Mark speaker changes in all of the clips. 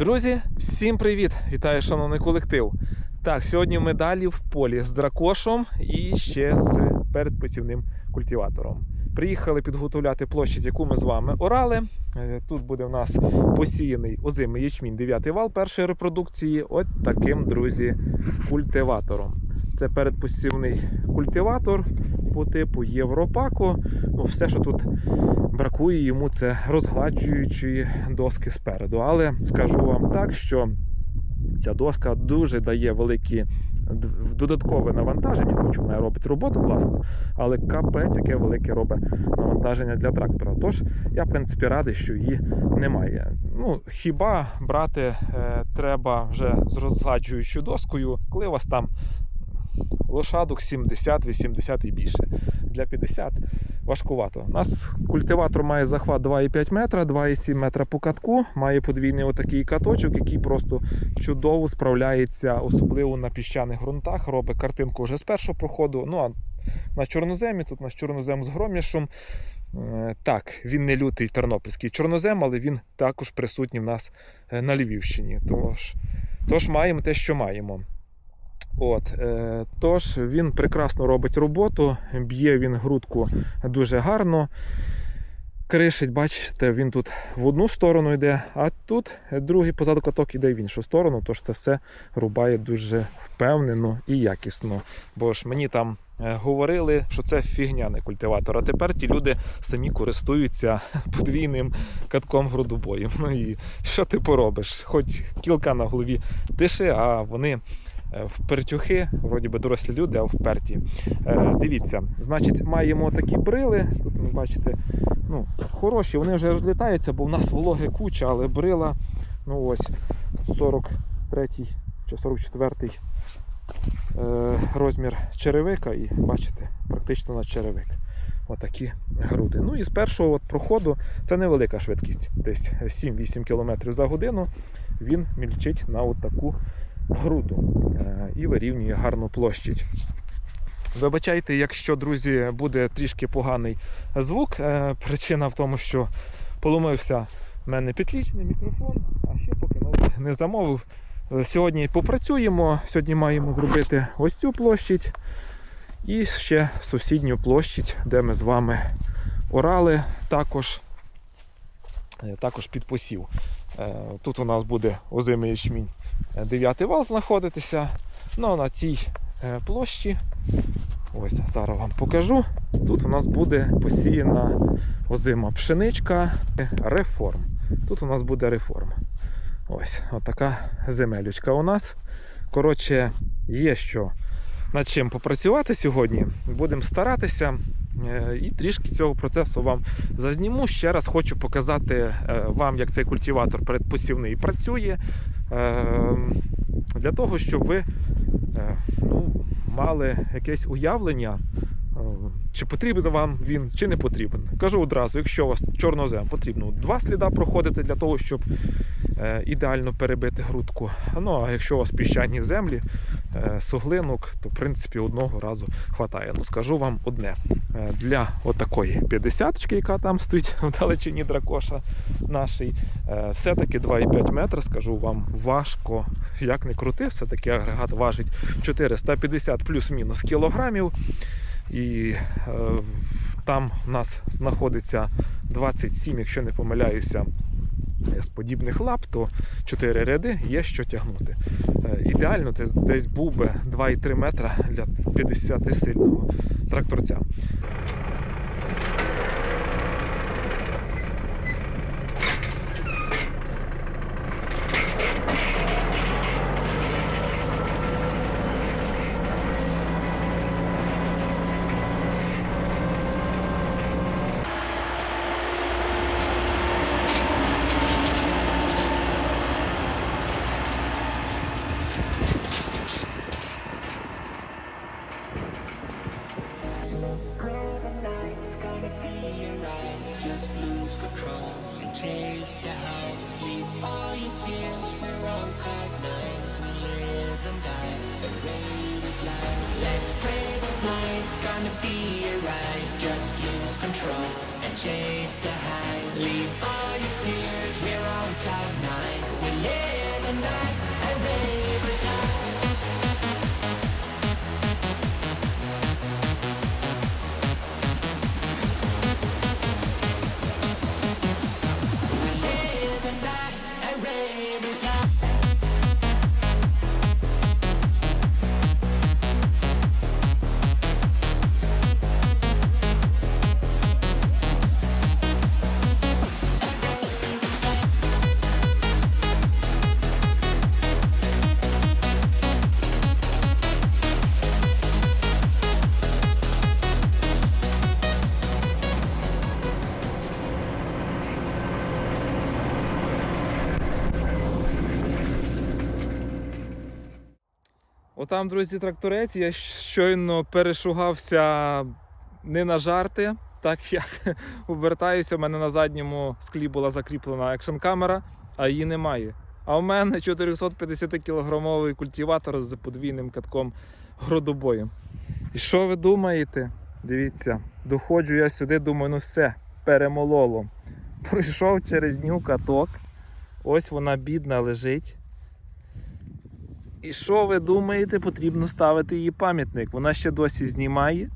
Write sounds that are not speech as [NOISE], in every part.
Speaker 1: Друзі, всім привіт! Вітаю, шановний колектив. Так, сьогодні ми далі в полі з дракошом і ще з передпосівним культиватором. Приїхали підготовляти площадь, яку ми з вами орали. Е, Тут буде в нас посіяний озимий ячмінь 9 вал першої репродукції. От таким, друзі, культиватором. Це передпосівний культиватор по типу Європаку. Ну, все, що тут бракує йому, це розгладжуючої доски спереду. Але скажу вам так, що ця доска дуже дає великі додаткове навантаження, хоч вона робить роботу класно, але капець, яке велике робить навантаження для трактора. Тож я, в принципі, радий, що її немає. Ну, хіба брати е, треба вже з розгладжуючою доскою, коли у вас там лошадок 70-80 і більше. Для 50 важкувато. У нас культиватор має захват 2,5 метра, 2,7 метра по катку, має подвійний отакий каточок, який просто чудово справляється, особливо на піщаних ґрунтах. Робить картинку вже з першого проходу. Ну а на чорноземі, тут у нас чорнозем з громішем. Е, Так, він не лютий тернопільський чорнозем, але він також присутній в нас е, на Львівщині. Тож, тож маємо те, що маємо. От, е, тож він прекрасно робить роботу, б'є він грудку дуже гарно. Кришить, бачите, він тут в одну сторону йде, а тут другий позаду каток іде в іншу сторону. Тож це все рубає дуже впевнено і якісно. Бо ж мені там е, говорили, що це фігня не культиватор. А тепер ті люди самі користуються [LAUGHS] подвійним катком грудобою. Ну і що ти поробиш? Хоч кілка на голові тиши, а вони впертюхи, вроді би дорослі люди, а вперті. Е, Дивіться, значить, маємо такі брили. Тут ви бачите, ну, хороші, вони вже розлітаються, бо в нас вологи куча, але брила, ну ось 43 чи 44 е, розмір черевика, і бачите, практично на черевик. Отакі груди. Ну і з першого от проходу це невелика швидкість, десь 7-8 км за годину. Він мільчить на от таку груду е, і вирівнює гарну площадь. Вибачайте, якщо, друзі, буде трішки поганий звук. Е, Причина в тому, що поломився в мене підключений мікрофон, а ще поки не замовив. Сьогодні попрацюємо. Сьогодні маємо зробити ось цю площадь і ще сусідню площадь, де ми з вами орали, також, е, також під посів. Тут у нас буде озимий ячмінь 9 вал знаходитися. Ну на цій е, площі, ось зараз вам покажу. Тут у нас буде посіяна озима пшеничка реформ. Тут у нас буде реформа. Ось, отака земелючка у нас. Коротше, є що над чим попрацювати сьогодні. Будемо старатися. е, І трішки цього процесу вам зазніму. Ще раз хочу показати е, вам, як цей культиватор передпосівний працює. е, Для того, щоб ви ну, мали якесь уявлення, чи потрібен вам він, чи не потрібен. Кажу одразу, якщо у вас чорнозем потрібно два сліда проходити для того, щоб е, ідеально перебити грудку. Ну а якщо у вас піщані землі, е, суглинок, то в принципі одного разу хватає. Ну скажу вам одне: Е, для отакої 50 яка там стоїть в далечині дракоша нашій, все-таки 2,5 метра, скажу вам, важко, як не крути, все-таки агрегат важить 450 плюс-мінус кілограмів. І е, там у нас знаходиться 27, якщо не помиляюся, з подібних лап, то 4 ряди є що тягнути. Е, Ідеально десь, був би 2,3 метра для 50 сильного тракторця. Отам, друзі, тракторець. Я щойно перешугався не на жарти, так як [LAUGHS] обертаюся. У мене на задньому склі була закріплена екшн камера, а її немає. А у мене 450 кілограмовий культиватор з подвійним катком гродобоєм. І що ви думаєте? Дивіться, доходжу я сюди, думаю, ну все, перемололо. Пройшов через ню каток. Ось вона бідна лежить. І що ви думаєте, потрібно ставити її пам'ятник? Вона ще досі знімає.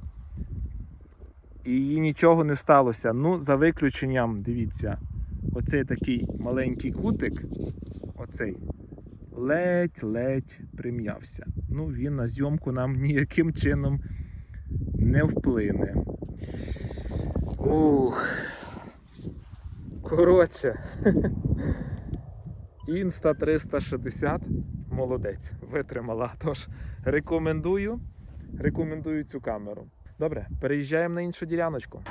Speaker 1: І їй нічого не сталося. Ну, за виключенням, дивіться, оцей такий маленький кутик, оцей, ледь-ледь прим'явся. Ну, він на зйомку нам [LAUGHS] ніяким чином не вплине. Ух. Коротше. [LAUGHS] Інста 360 молодець, витримала. [LAUGHS] Тож рекомендую, рекомендую цю камеру. Добре, переїжджаємо на іншу діляночку.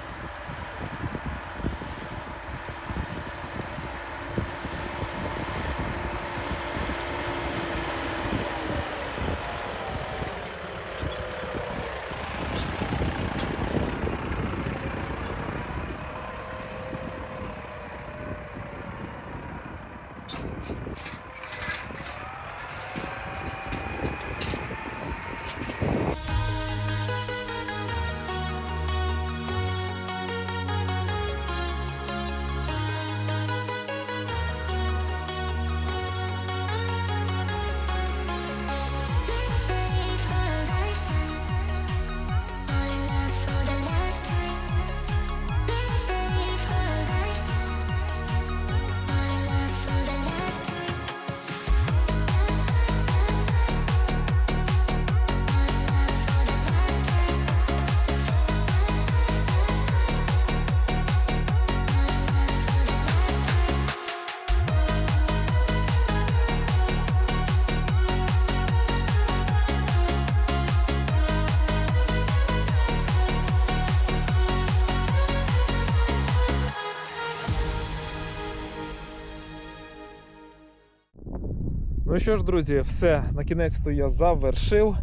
Speaker 1: Що ж, друзі, все, на кінець то я завершив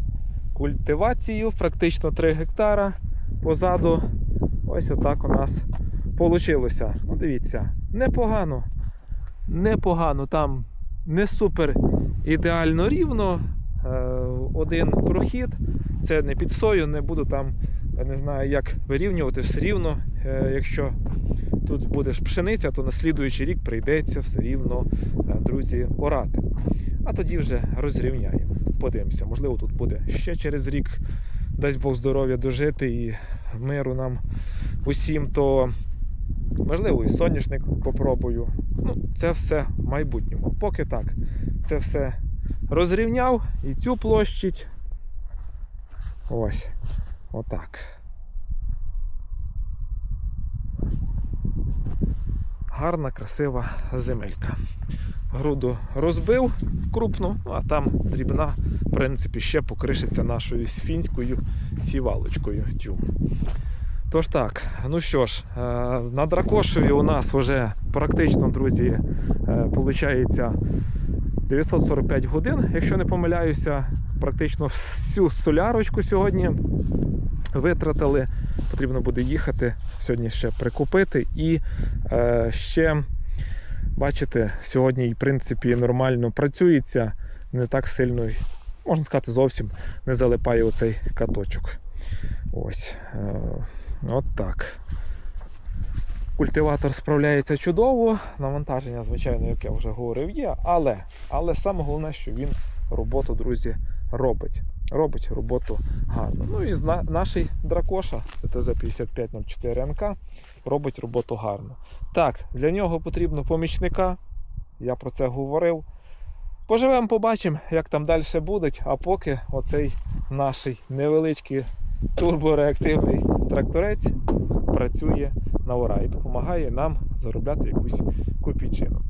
Speaker 1: культивацію, практично 3 гектара. Позаду ось отак у нас вийшло. Ну, дивіться, непогано. Непогано, там не супер ідеально рівно. Е, Один прохід, це не під сою, не буду там, не знаю, як вирівнювати все рівно. Е, Якщо тут буде пшениця, то на слідуючий рік прийдеться все рівно, е, друзі, орати. А тоді вже розрівняємо. Подивимося, можливо, тут буде ще через рік, дасть Бог здоров'я дожити і миру нам усім, то можливо і соняшник попробую. Ну, це все в майбутньому. Поки так, це все розрівняв і цю площадь. Ось. Отак. Гарна, красива земелька. Груду розбив крупну, ну, а там дрібна, в принципі, ще покришиться нашою фінською сівалочкою. Тюм. Тож так, ну що ж, е, на Дракошеві у нас вже практично, друзі, виходить 945 годин, якщо не помиляюся, практично всю солярочку сьогодні витратили. Потрібно буде їхати сьогодні ще прикупити і е, ще. Бачите, сьогодні, в принципі, нормально працюється, не так сильно, можна сказати, зовсім не залипає оцей каточок. Ось. Е, От так. Культиватор справляється чудово. Навантаження, звичайно, як я вже говорив, є, але, але саме головне, що він роботу, друзі, робить. Робить роботу гарно. Ну і зна- наш дракоша ТТЗ-5504 МК робить роботу гарно. Так, для нього потрібно помічника. Я про це говорив. Поживемо, побачимо, як там далі буде. А поки оцей наш невеличкий турбореактивний тракторець працює на ура і допомагає нам заробляти якусь копійчину.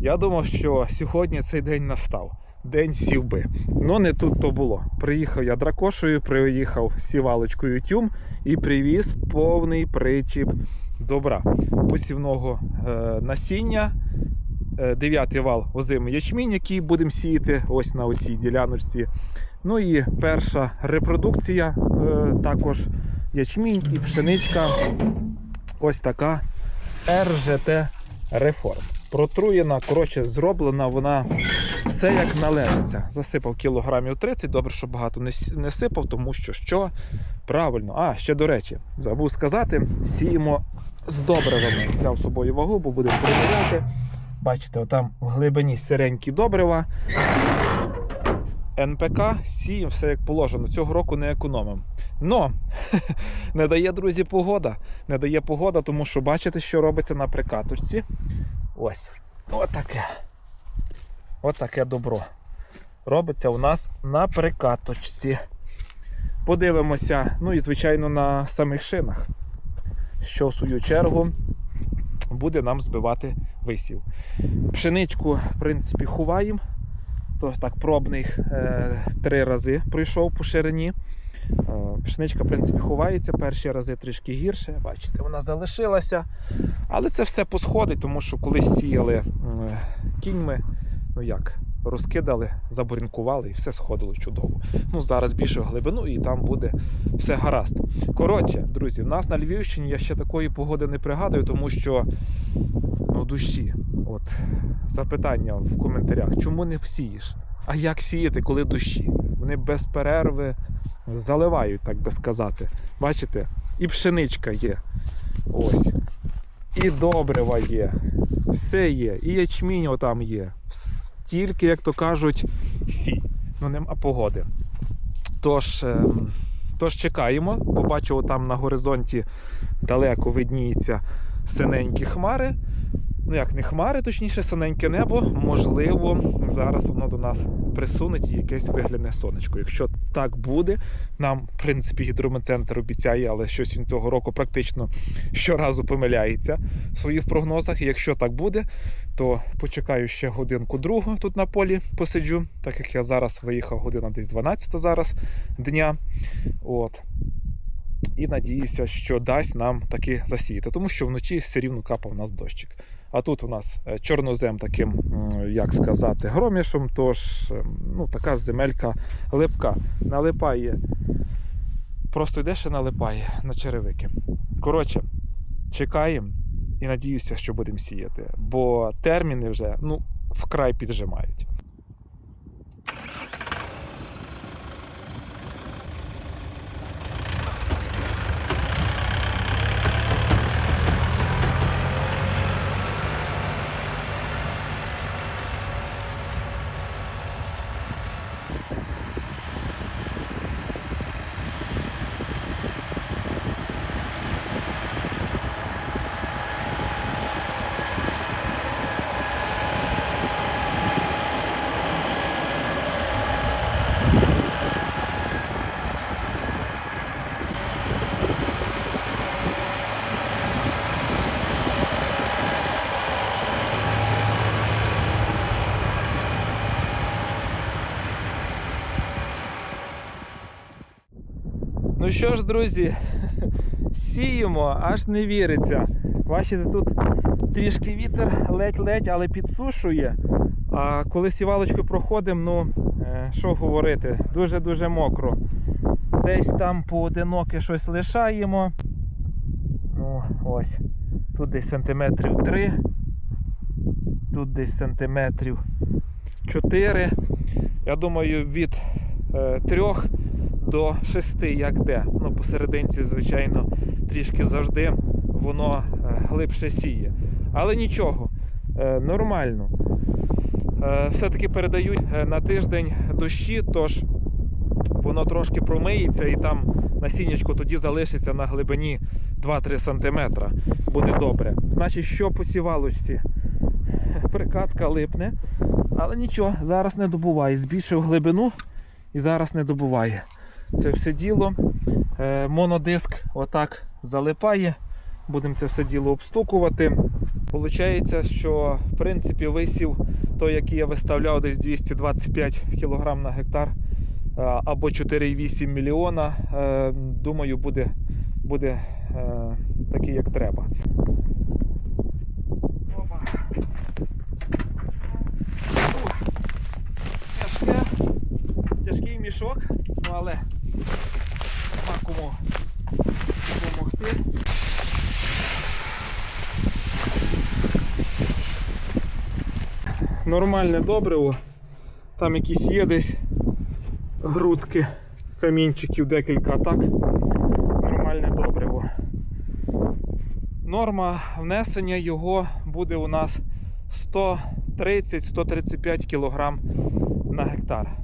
Speaker 1: Я думав, що сьогодні цей день настав. День сівби. Ну не тут то було. Приїхав я дракошею, приїхав сівалочкою тюм і привіз повний причіп добра, посівного е, насіння е, дев'ятий вал озимий ячмінь, який будемо сіяти ось на оцій діляночці. Ну і перша репродукція е, також ячмінь і пшеничка. Ось така РЖТ Реформ. Протруєна, коротше, зроблена вона все як належиться. Засипав кілограмів 30, добре, що багато не, сипав, тому що що? Правильно. А, ще до речі, забув сказати, сіємо з добривами. Взяв з собою вагу, бо будемо перевіряти. Бачите, отам в глибині сиренькі добрива. НПК сіємо все як положено. Цього року не економимо. Но [LAUGHS] не дає, друзі, погода. Не дає погода, тому що бачите, що робиться на прикаточці. Ось. Отаке. Отаке добро. Робиться у нас на прикаточці. Подивимося, ну і звичайно, на самих шинах, що в свою чергу буде нам збивати висів. Пшеничку, в принципі, ховаємо. То так пробний е, три рази пройшов по ширині. Е, Пшеничка, в принципі, ховається. Перші рази трішки гірше. Бачите, вона залишилася. Але це все посходить, тому що колись сіяли е, кіньми, ну як, розкидали, заборінкували і все сходило чудово. Ну, зараз більше в глибину і там буде все гаразд. Коротше, друзі, в нас на Львівщині я ще такої погоди не пригадую, тому що ну, душі. От запитання в коментарях, чому не сієш? А як сіяти, коли дощі? Вони без перерви заливають, так би сказати. Бачите? І пшеничка є. Ось. І добрива є. Все є. І ячмінь там є. Стільки, як то кажуть, сі. Ну нема погоди. Тож, ем, тож чекаємо. Побачив там на горизонті далеко видніються синенькі хмари. Ну як не хмари, точніше, синеньке небо. Можливо, зараз воно до нас присунеть і якесь вигляне сонечко. Якщо так буде, нам, в принципі, гідрометцентр обіцяє, але щось він того року практично щоразу помиляється в своїх прогнозах. І якщо так буде, то почекаю ще годинку другу тут на полі посиджу, так як я зараз виїхав година десь 12 зараз дня. От. І надіюся, що дасть нам таки засіяти, тому що вночі все рівно капав у нас дощик. А тут у нас е, чорнозем таким, як сказати, громішом, тож е, ну, така земелька липка. Налипає. Просто йдеш і налипає на черевики. Коротше, чекаємо і надіюся, що будемо сіяти, бо терміни вже ну, вкрай піджимають. Ну що ж, друзі, сіємо, аж не віриться. Бачите, тут трішки вітер ледь-ледь, але підсушує. А коли сівалочкою проходимо, ну е, що говорити, дуже-дуже мокро. Десь там поодиноке щось лишаємо. Ну, ось. Тут десь сантиметрів 3, тут десь сантиметрів 4. Я думаю, від е, 3 до 6, як де. Ну, посерединці, звичайно, трішки завжди воно е, глибше сіє. Але нічого, е, нормально. Е, Все-таки передають на тиждень дощі, тож воно трошки промиється і там насіннячко тоді залишиться на глибині 2-3 см. Буде добре. Значить, що по сівалочці? Прикатка липне, але нічого, зараз не добуває. Збільшив глибину і зараз не добуває це все діло. Е, монодиск отак залипає. Будемо це все діло обстукувати. Получається, що в принципі висів той, який я виставляв, десь 225 кг на гектар е, або 4,8 мільйона. Е, думаю, буде буде такий, як треба. Тяжкий мішок, ну але нема кому допомогти. Нормальне добриво. Там якісь є десь грудки камінчиків декілька, так нормальне добриво. Норма внесення його буде у нас 130-135 кг на гектар.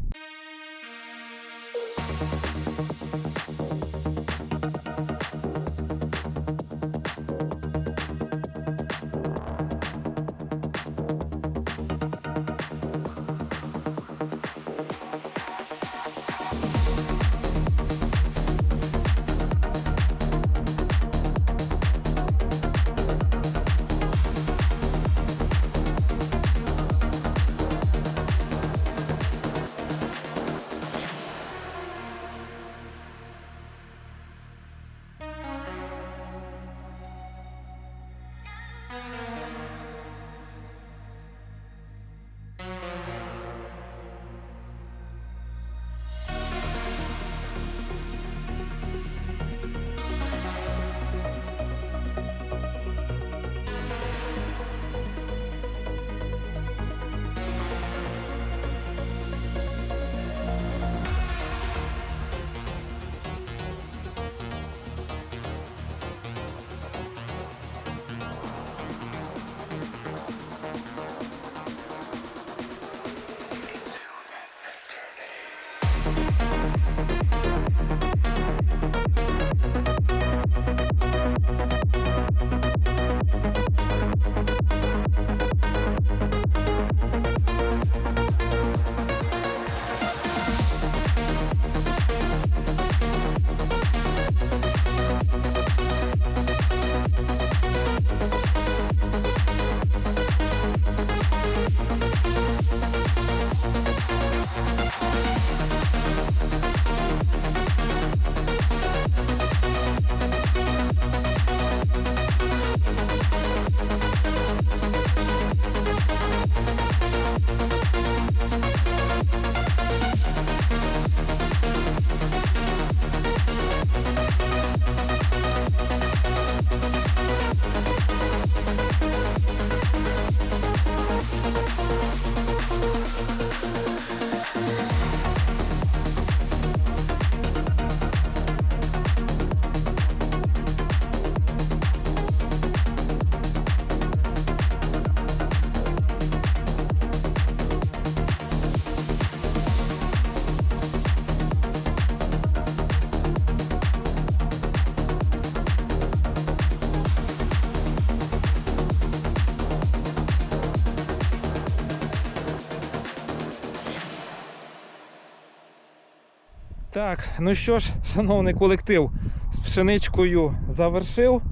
Speaker 1: Так, ну що ж, шановний колектив, з пшеничкою завершив.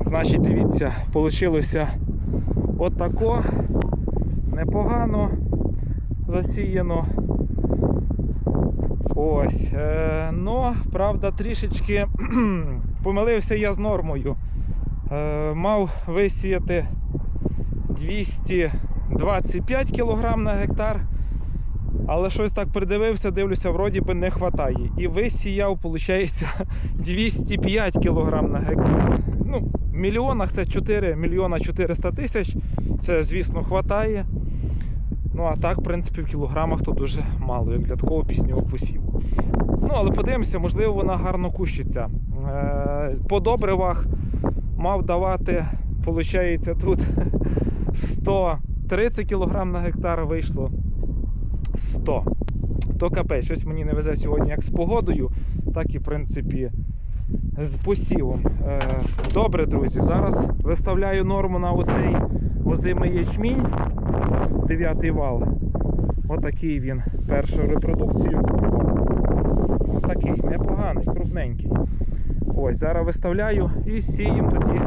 Speaker 1: Значить, дивіться, вийшло отако. Непогано засіяно. Ось. Е, ну, правда, трішечки [CLEARS THROAT] помилився я з нормою. Е, мав висіяти 225 кг на гектар. Але щось так придивився, дивлюся, вроді би не вистачає. І висіяв, виходить, 205 кг на гектар. Ну, в мільйонах це 4 мільйона 400 тисяч. Це, звісно, вистачає. Ну, а так, в принципі, в кілограмах то дуже мало, як для такого пізнього посіву. Ну, але подивимося, можливо, вона гарно кущиться. Е, По добривах мав давати, виходить, тут [LAUGHS] 130 кг на гектар вийшло 100. То капець, щось мені не везе сьогодні як з погодою, так і в принципі з посівом. Е, Добре, друзі, зараз виставляю норму на оцей озимий ячмінь. Дев'ятий вал. Отакий він першу репродукцію купував. Отакий, непоганий, крупненький. Ось, зараз виставляю і сіємо тоді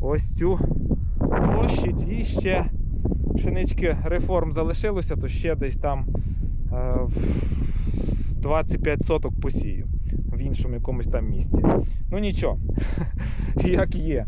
Speaker 1: ось цю площадь і ще пшенички реформ залишилося, то ще десь там е, 25 соток посію в іншому якомусь там місці. Ну нічого, [LAUGHS] як є.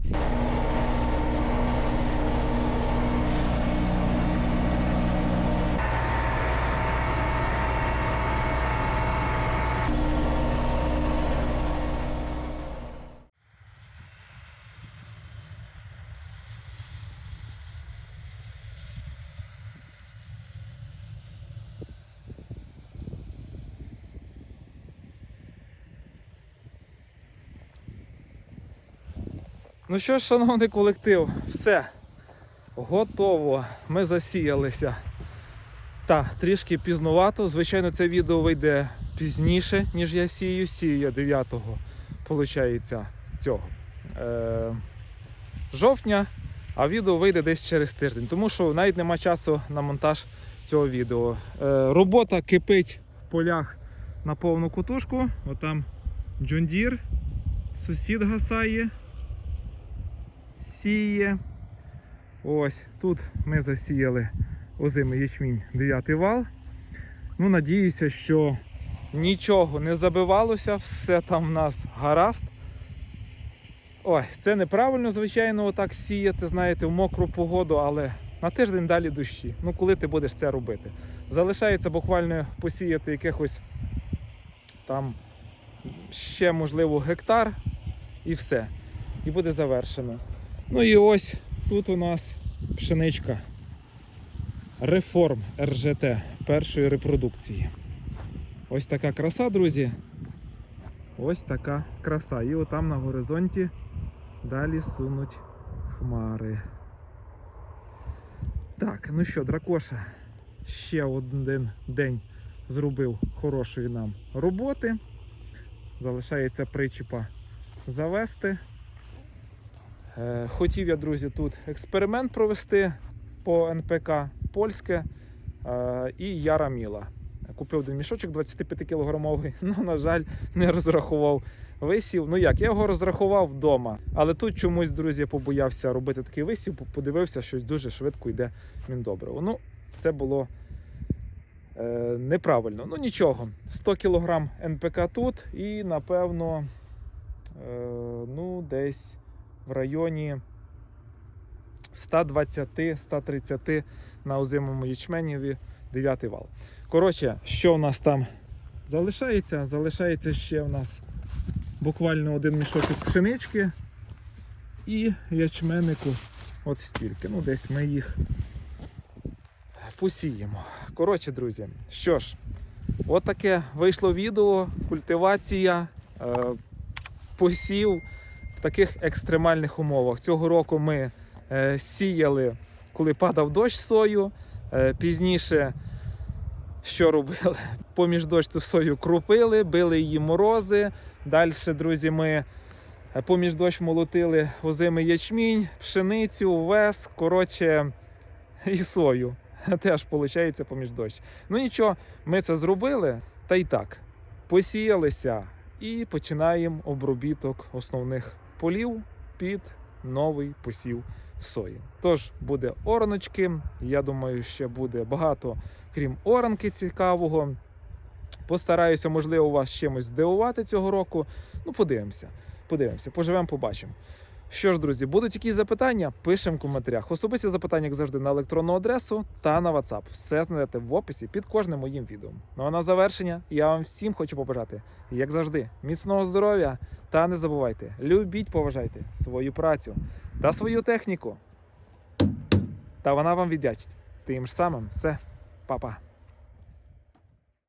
Speaker 1: Ну що ж, шановний колектив, все. Готово. Ми засіялися. Так, трішки пізнувато. Звичайно, це відео вийде пізніше, ніж я сію. Сію я 9-го, виходить, цього. Е- жовтня, а відео вийде десь через тиждень, тому що навіть нема часу на монтаж цього відео. Е, робота кипить в полях на повну кутушку. Отам Deere, сусід гасає, сіє. Ось тут ми засіяли озимий ячмінь 9 вал. Ну, надіюся, що нічого не забивалося, все там в нас гаразд. Ой, це неправильно, звичайно, отак сіяти, знаєте, в мокру погоду, але на тиждень далі дощі. Ну, коли ти будеш це робити? Залишається буквально посіяти якихось там ще, можливо, гектар і все. І буде завершено. Ну і ось тут у нас пшеничка. Реформ РЖТ першої репродукції. Ось така краса, друзі. Ось така краса. І отам на горизонті далі сунуть хмари. Так, ну що, дракоша, ще один день зробив хорошої нам роботи. Залишається причіпа завести. Е, Хотів я, друзі, тут експеримент провести по НПК польське е, і Яра Міла. Купив один мішочок 25 кілограмовий, [LAUGHS] ну, на жаль, не розрахував висів. Ну як, я його розрахував вдома. Але тут чомусь, друзі, побоявся робити такий висів, подивився, щось дуже швидко йде міндобриво. Ну, це було е, неправильно. Ну нічого. 100 кг НПК тут і, напевно, е, ну, десь в районі 120-130 на озимому ячменєві 9 вал. Коротше, що у нас там залишається? Залишається ще у нас буквально один мішочок пшенички і ячменику от стільки. Ну, десь ми їх посіємо. Коротше, друзі, що ж, от таке вийшло відео, культивація, е, посів в таких екстремальних умовах. Цього року ми е, сіяли, коли падав дощ сою. Е, пізніше що робили? [LAUGHS] Поміж дощ сою крупили, били її морози. Далі, друзі, ми е, поміж дощ молотили озимий ячмінь, пшеницю, вес, коротше, і сою. [LAUGHS] Теж виходить поміж дощ. Ну нічого, ми це зробили, та й так. Посіялися і починаємо обробіток основних полів під новий посів сої. Тож буде ораночки. Я думаю, ще буде багато, крім оранки цікавого. Постараюся, можливо, вас чимось здивувати цього року. Ну, подивимося. Подивимося, поживемо, побачимо. Що ж, друзі, будуть якісь запитання? Пишемо в коментарях. Особисті запитання, як завжди, на електронну адресу та на WhatsApp. Все знайдете в описі під кожним моїм відео. Ну а на завершення я вам всім хочу побажати, як завжди, міцного здоров'я та не забувайте, любіть, поважайте свою працю та свою техніку. Та вона вам віддячить. Тим ж самим все, па-па.